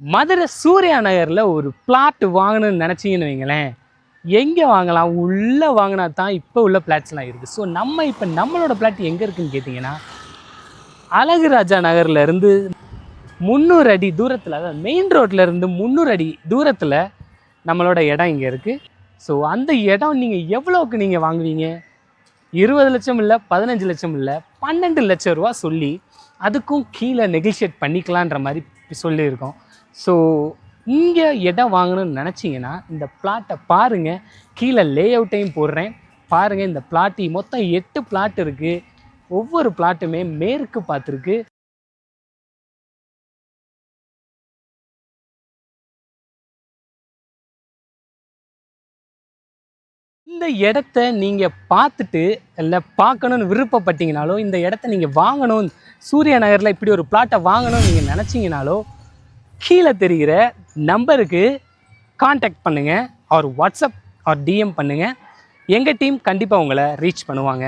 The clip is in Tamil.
மதுரை சூர்யா நகரில் ஒரு பிளாட் வாங்கணும்னு நினச்சிங்கன்னு வைங்களேன். எங்கே வாங்கலாம்? உள்ளே வாங்கினா தான் இப்போ உள்ள பிளாட்ஸ்லாம் இருக்குது ஸோ நம்ம இப்போ நம்மளோட பிளாட் எங்கே இருக்குன்னு கேட்டிங்கன்னா அழகுராஜா நகர்லேருந்து முந்நூறு அடி தூரத்தில் அதாவது மெயின் ரோட்லேருந்து முந்நூறு அடி தூரத்தில் நம்மளோட இடம் இங்கே இருக்குது ஸோ அந்த இடம் நீங்கள் எவ்வளோக்கு நீங்கள் வாங்குவீங்க? இருபது லட்சம் இல்லை பதினஞ்சு லட்சம் இல்லை பன்னெண்டு லட்சம் ரூபா சொல்லி அதுக்கும் கீழே நெகிஷியேட் பண்ணிக்கலான்ற மாதிரி சொல்லியிருக்கோம். ஸோ இங்கே இடம் வாங்கணும்னு நினச்சிங்கன்னா இந்த பிளாட்டை பாருங்கள் கீழே லே அவுட்டையும் போடுறேன். பாருங்கள் இந்த பிளாட்டி மொத்தம் எட்டு பிளாட் இருக்குது ஒவ்வொரு பிளாட்டுமே மேற்கு பார்த்துருக்கு. இந்த இடத்த நீங்கள் பார்த்துட்டு இல்லை பார்க்கணுன்னு விருப்பப்பட்டீங்கனாலோ இந்த இடத்த நீங்கள் வாங்கணும் சூர்யா நகரில் இப்படி ஒரு பிளாட்டை வாங்கணும்னு நீங்கள் நினச்சிங்கனாலோ கீழே தெரிகிற நம்பருக்கு காண்டாக்ட் பண்ணுங்கள் அவர் வாட்ஸ்அப் அவர் டிஎம் பண்ணுங்கள் எங்கள் டீம் கண்டிப்பாக உங்களை ரீச் பண்ணுவாங்க.